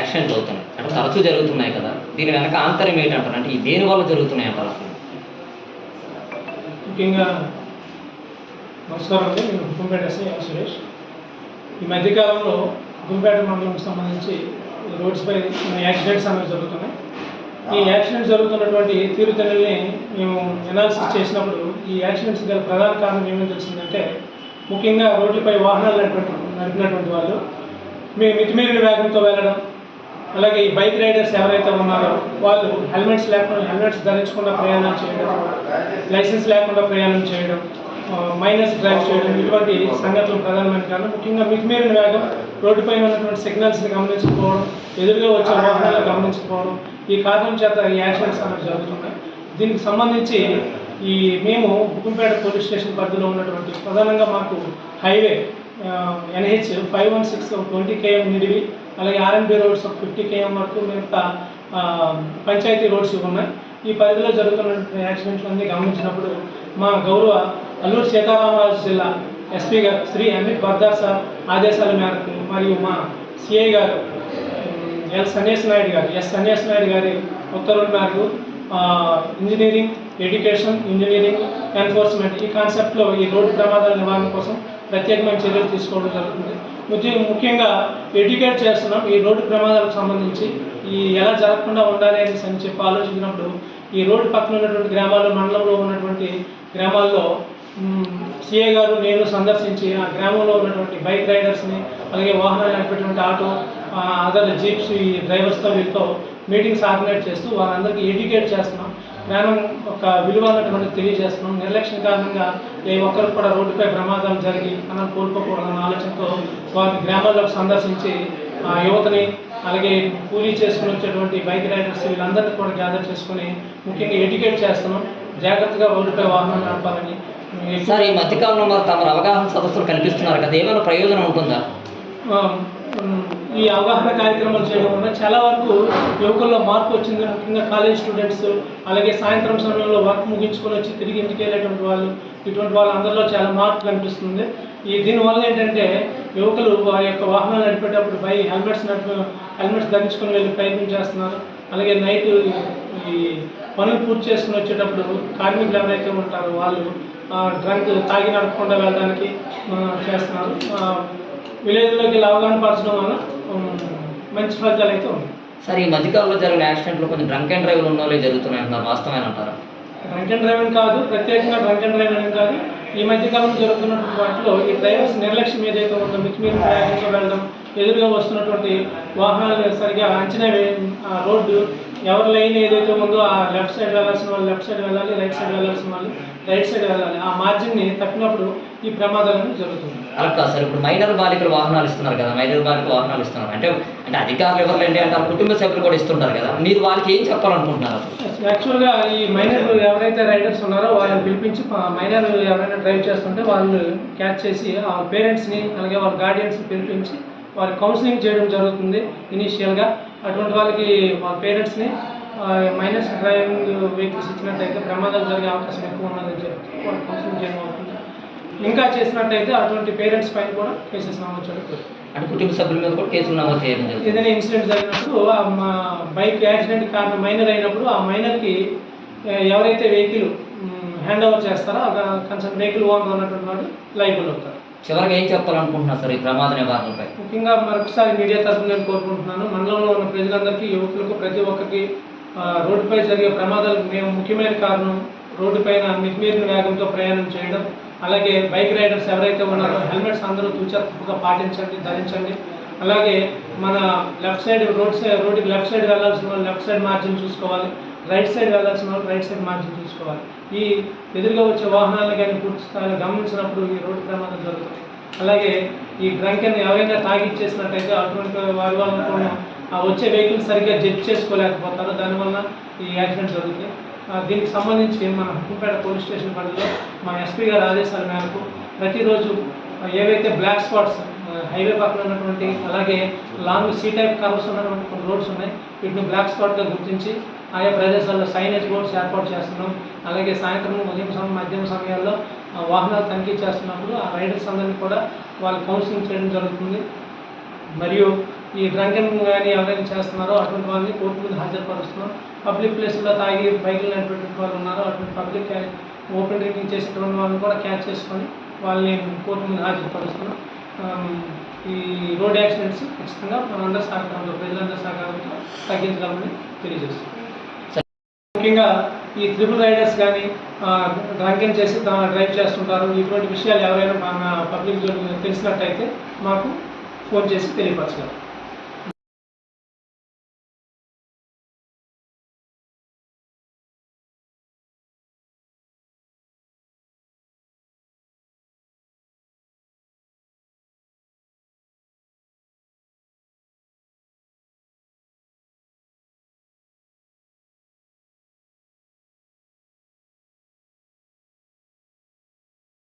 యాక్సిడెంట్లు అవుతున్నాయి అంటే తరచూ జరుగుతున్నాయి కదా. దీని వెనక ఆంతర్యం ఏంటంటారు? అంటే ఈ దేని వల్ల జరుగుతున్నాయి అంటారు అసలు? ముఖ్యంగా నమస్కారం అండి. నేను హుకుంపేట ఎస్ఐ సురేష్. ఈ మధ్యకాలంలో హుకుంపేట మండలంకి సంబంధించి రోడ్స్పై యాక్సిడెంట్స్ అనేవి జరుగుతున్నాయి. ఈ యాక్సిడెంట్స్ జరుగుతున్నటువంటి తీరుతెన్నుల్ని మేము ఎనాలిసిస్ చేసినప్పుడు ఈ యాక్సిడెంట్స్ గల ప్రధాన కారణం ఏమని తెలిసిందంటే ముఖ్యంగా రోడ్లపై వాహనాలు నడిపి నడిపినటువంటి వాళ్ళు మీ మితిమీరిన వేగంతో వెళ్ళడం అలాగే ఈ బైక్ రైడర్స్ ఎవరైతే ఉన్నారో వాళ్ళు హెల్మెట్స్ లేకుండా హెల్మెట్స్ ధరించకుండా ప్రయాణం చేయడం లైసెన్స్ లేకుండా ప్రయాణం చేయడం మైనస్ డ్రైవ్ చేయడం ఇటువంటి సంఘటనలు ప్రధానమైన కారణం ముఖ్యంగా మితిమీరిన వేగం రోడ్డుపై ఉన్నటువంటి సిగ్నల్స్ని గమనించకపోవడం ఎదురుగా వచ్చే వాహనాలు గమనించకపోవడం ఈ కారణం చేత ఈ యాక్సిడెంట్స్ అనేవి జరుగుతున్నాయి. దీనికి సంబంధించి ఈ మేము బుక్కంపేట పోలీస్ స్టేషన్ పరిధిలో ఉన్నటువంటి ప్రధానంగా మాకు highway NH five one six twenty KM నిడివి అలాగే ఆర్ఎన్బి రోడ్స్ ఒక ఫిఫ్టీ కేఎం వరకు మిగతా పంచాయతీ రోడ్స్ ఉన్నాయి ఈ పరిధిలో జరుగుతున్న యాక్సిడెంట్లు అన్ని గమనించినప్పుడు మా గౌరవ అల్లూరు సీతారామరాజు జిల్లా ఎస్పీ గారు శ్రీ అమిత్ బర్దార్ సార్ ఆదేశాల మేరకు మరియు మా సిఐ గారు ఎల్ సన్యాస్ నాయుడు గారు ఎస్ సన్యాస్ నాయుడు గారి ఉత్తర్వుల మేరకు ఇంజనీరింగ్ ఎడ్యుకేషన్ ఇంజనీరింగ్ ఎన్ఫోర్స్మెంట్ ఈ కాన్సెప్ట్లో ఈ రోడ్డు ప్రమాదాల నివారణ కోసం ప్రత్యేకమైన చర్యలు తీసుకోవడం జరుగుతుంది. ముఖ్యంగా ఎడ్యుకేట్ చేస్తున్నాం ఈ రోడ్డు ప్రమాదాలకు సంబంధించి. ఈ ఎలా జరగకుండా ఉండాలి అనేసి అని చెప్పి ఆలోచించినప్పుడు ఈ రోడ్డు పక్కన ఉన్నటువంటి గ్రామాల్లో మండలంలో ఉన్నటువంటి గ్రామాల్లో సిఏ గారు నేను సందర్శించి ఆ గ్రామంలో ఉన్నటువంటి బైక్ రైడర్స్ని అలాగే వాహనాలు నడిపేటువంటి ఆటో అదర్ జీప్స్ ఈ డ్రైవర్స్తో వీళ్ళతో మీటింగ్స్ ఆర్గనైజ్ చేస్తూ వారందరికీ ఎడ్యుకేట్ చేస్తున్నాం. జ్ఞానం ఒక విలువ అన్నటువంటి తెలియజేస్తున్నాం. నిర్లక్ష్యం కారణంగా ఏ ఒక్కరికి కూడా రోడ్డుపై ప్రమాదాలు జరిగి మనం కోల్పోకూడదన్న ఆలోచనతో వారిని గ్రామాల్లోకి సందర్శించి ఆ యువతని అలాగే కూలీ చేసుకుని వచ్చేటువంటి బైక్ రైడర్స్ వీళ్ళందరినీ కూడా గ్యాదర్ చేసుకుని ముఖ్యంగా ఎడ్యుకేట్ చేస్తున్నాం. జాగ్రత్తగా రోడ్డుపై వాహనం నడపాలని. సార్ ఈ మధ్యకాలంలో మరి తమరు అవగాహన సదస్సులు కల్పిస్తున్నారు కదా. ఏమైనా ప్రయోజనం ఉంటుందా? ఈ అవగాహన కార్యక్రమాలు చేయడం వల్ల చాలా వరకు యువకుల్లో మార్పు వచ్చింది. ముఖ్యంగా కాలేజ్ స్టూడెంట్స్ అలాగే సాయంత్రం సమయంలో వర్క్ ముగించుకొని వచ్చి తిరిగి ఇంటికి వెళ్ళేటువంటి వాళ్ళు ఇటువంటి వాళ్ళందరిలో చాలా మార్పు కనిపిస్తుంది. ఈ దీనివల్ల ఏంటంటే యువకులు వారి యొక్క వాహనాలు నడిపేటప్పుడు పై హెల్మెట్స్ నడిపి హెల్మెట్స్ ధరించుకొని వెళ్ళి ప్రయత్నం చేస్తున్నారు. అలాగే నైట్ ఈ పనులు పూర్తి చేసుకుని వచ్చేటప్పుడు కార్మికులు ఎవరైతే ఉంటారో వాళ్ళు డ్రంక్ తాగి నడపకుండా వెళ్ళడానికి చేస్తున్నారు. విలేజ్లోకి అవగాహన పరచడం వల్ల మంచి ఫలితాలు అయితే ఉన్నాయి. సార్ ఈ మధ్యకాలంలో జరిగిన యాక్సిడెంట్లు కొంచెం డ్రంక్ అండ్ డ్రైవ్లు ఉన్న వాళ్ళే జరుగుతున్నాయి అంటున్నారు వాస్తవమైన అంటారా? డ్రంక్ అండ్ డ్రైవ్ కాదు ప్రత్యేకంగా డ్రంక్ అండ్ డ్రైవ్ అని కాదు. ఈ మధ్యకాలంలో జరుగుతున్నటువంటి వాటిలో ఈ డ్రైవర్స్ నిర్లక్ష్యం ఏదైతే ఉందో మితిమీరి వేగంగా వెళ్ళడం ఎదురుగా వస్తున్నటువంటి వాహనాలు సరిగా అంచనా రోడ్డు ఎవరి లైన్ ఏదైతే ఉందో ఆ లెఫ్ట్ సైడ్ వెళ్ళాల్సిన వాళ్ళు లెఫ్ట్ సైడ్ వెళ్ళాలి రైట్ సైడ్ వెళ్ళాల్సిన వాళ్ళు రైట్ సైడ్ వెళ్ళాలి. ఆ మార్జిన్ని తప్పినప్పుడు ఈ ప్రమాదాలు జరుగుతుంది అలా కాదు సార్. ఇప్పుడు మైనర్ బాలికలు వాహనాలు ఇస్తున్నారు కదా మైనర్ బాలికలు వాహనాలు ఇస్తున్నారు. అంటే అంటే అధికారులు ఎవరు ఏంటి అంటారు కుటుంబ సభ్యులు కూడా ఇస్తుంటారు కదా. మీరు వాళ్ళకి ఏం చెప్పాలనుకుంటున్నారు? యాక్చువల్గా ఈ మైనర్ ఎవరైతే రైడర్స్ ఉన్నారో వాళ్ళని పిలిపించి మైనర్ ఎవరైనా డ్రైవ్ చేస్తుంటే వాళ్ళు క్యాచ్ చేసి ఆ పేరెంట్స్ని అలాగే వాళ్ళ గార్డియన్స్ని పిలిపించి వారి కౌన్సిలింగ్ చేయడం జరుగుతుంది ఇనీషియల్గా అటువంటి వాళ్ళకి వాళ్ళ పేరెంట్స్ని మైనస్ డ్రైవింగ్ వెహికల్స్ ఇచ్చినట్టయితే ప్రమాదాలు జరిగే అవకాశం ఎక్కువ ఉన్నదని చెప్పి వాళ్ళు కౌన్సిలింగ్ చేయడం అవుతుంది. ఇంకా చేసినట్టయితే అటువంటి పేరెంట్స్ పైన కూడా కేసెస్ నమోదు చేయడం. అంటే కుటుంబ సభ్యుల మీద కూడా కేసులు నమోదు చేయడం ఏదైనా ఇన్సిడెంట్ జరిగినప్పుడు ఆ మా బైక్ యాక్సిడెంట్ కారణం మైనర్ అయినప్పుడు ఆ మైనర్కి ఎవరైతే వెహికల్ హ్యాండ్ ఓవర్ చేస్తారో కన్సర్న్ వెహికల్ ఓనర్ ఉన్నటువంటి వాడు లైబుల్ అవుతారు. చివరికి ఏం చెప్పాలనుకుంటున్నారు సార్ ఈ ప్రమాద నివారణపై? ముఖ్యంగా మరొకసారి మీడియా తరఫున నేను కోరుకుంటున్నాను మండలంలో ఉన్న ప్రజలందరికీ యువకులకు ప్రతి ఒక్కరికి రోడ్డుపై జరిగే ప్రమాదాలకు మేము ముఖ్యమైన కారణం. రోడ్డుపైన మితిమీరిన వేగంతో ప్రయాణం చేయడం అలాగే బైక్ రైడర్స్ ఎవరైతే ఉన్నారో హెల్మెట్స్ అందరూ తూచా పాటించండి ధరించండి. అలాగే మన లెఫ్ట్ సైడ్ రోడ్ సైడ్ రోడ్డుకి లెఫ్ట్ సైడ్ వెళ్ళాల్సిన వాళ్ళు లెఫ్ట్ సైడ్ మార్జిన్ చూసుకోవాలి. రైట్ సైడ్ వెళ్ళాల్సిన వాళ్ళు రైట్ సైడ్ మార్జిన్ చూసుకోవాలి. ఈ ఎదురుగా వచ్చే వాహనాలను కానీ పూర్తి స్థాయిలో గమనించినప్పుడు ఈ రోడ్డు ప్రమాదం జరుగుతుంది. అలాగే ఈ డ్రంకెన్ ఎవరైనా తాగిచ్చేసినట్టయితే అటువంటి వారి వల్ల కూడా ఆ వచ్చే వెహికల్ సరిగ్గా జడ్జ్ చేసుకోలేకపోతారు. దానివల్ల ఈ యాక్సిడెంట్ జరుగుతాయి దీనికి సంబంధించి మన హుకుంపేట పోలీస్ స్టేషన్ పరిధిలో మా ఎస్పీ గారి ఆదేశాల మేరకు ప్రతిరోజు ఏవైతే బ్లాక్ స్పాట్స్ హైవే పక్కన ఉన్నటువంటి అలాగే లాంగ్ సీ టైప్ కర్వ్స్ ఉన్నటువంటి కొన్ని రోడ్స్ ఉన్నాయి. వీటిని బ్లాక్ స్పాట్గా గుర్తించి ఆయా ప్రదేశాల్లో సైనేజ్ బోర్డ్స్ ఏర్పాటు చేస్తున్నాం. అలాగే సాయంత్రం ఉదయం సమయం మధ్యాహ్నం సమయాల్లో వాహనాలు తనిఖీ చేస్తున్నప్పుడు ఆ రైడర్స్ అందరినీ కూడా వాళ్ళు కౌన్సిలింగ్ చేయడం జరుగుతుంది. మరియు ఈ డ్రంకెన్ కానీ ఎవరైనా చేస్తున్నారో అటువంటి వాళ్ళని కోర్టు ముందు హాజరుపరుస్తున్నాం. పబ్లిక్ ప్లేస్లో తాగి బైకులు నడిపేటువంటి వాళ్ళు ఉన్నారో అటువంటి పబ్లిక్ ఓపెన్ డ్రింకింగ్ చేసేటువంటి వాళ్ళని కూడా క్యాచ్ చేసుకొని వాళ్ళని కోర్టు ముందు హాజరుపరుస్తున్నాం. ఈ రోడ్ యాక్సిడెంట్స్ ఖచ్చితంగా మనందరి సహకారంతో ప్రజలందరి సహకారంతో తగ్గించగలమని తెలియజేస్తున్నాం. ముఖ్యంగా ఈ త్రిపుల్ రైడర్స్ కానీ డ్రంకింగ్ చేసి డ్రైవ్ చేస్తుంటారు. ఇటువంటి విషయాలు ఎవరైనా మన పబ్లిక్ తెలిసినట్టయితే మాకు ఫోన్ చేసి తెలియపరచగలరు